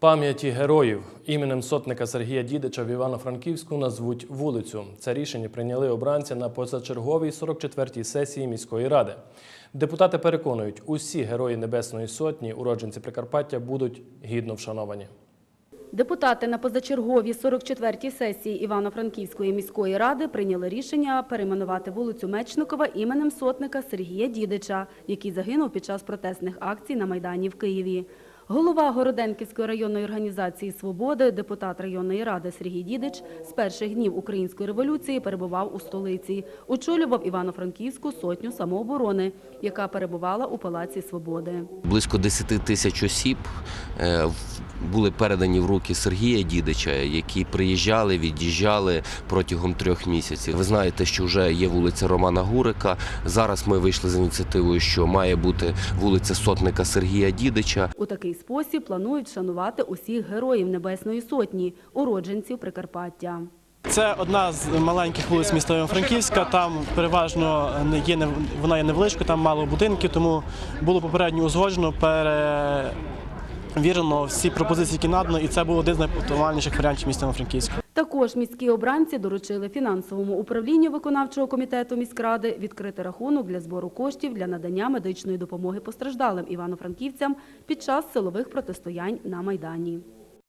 Пам'яті героїв іменем сотника Сергія Дідича в Івано-Франківську назвуть вулицю. Це рішення прийняли обранці на позачерговій 44-й сесії міської ради. Депутати переконують, усі герої Небесної Сотні, уродженці Прикарпаття, будуть гідно вшановані. Депутати на позачерговій 44-й сесії Івано-Франківської міської ради прийняли рішення перейменувати вулицю Мечникова іменем сотника Сергія Дідича, який загинув під час протестних акцій на Майдані в Києві. Голова Городенківської районної організації «Свободи», депутат районної ради Сергій Дідич з перших днів Української революції перебував у столиці. Очолював Івано-Франківську сотню самооборони, яка перебувала у Палаці Свободи. Близько 10 тисяч осіб е, були передані в руки Сергія Дідича, які приїжджали, від'їжджали протягом трьох місяців. Ви знаєте, що вже є вулиця Романа Гурика. Зараз ми вийшли з ініціативою, що має бути вулиця сотника Сергія Дідича. У такий спосіб планують шанувати усіх героїв Небесної Сотні, уродженців Прикарпаття. Це одна з маленьких вулиць міста Івано-Франківська. Там переважно не є вона є невеличкою, там мало будинків, тому було попередньо узгоджено, перевірено всі пропозиції, які надано, і це був один з найоптимальніших варіантів міста Івано-Франківська. Також міські обранці доручили фінансовому управлінню виконавчого комітету міськради відкрити рахунок для збору коштів для надання медичної допомоги постраждалим івано-франківцям під час силових протистоянь на Майдані.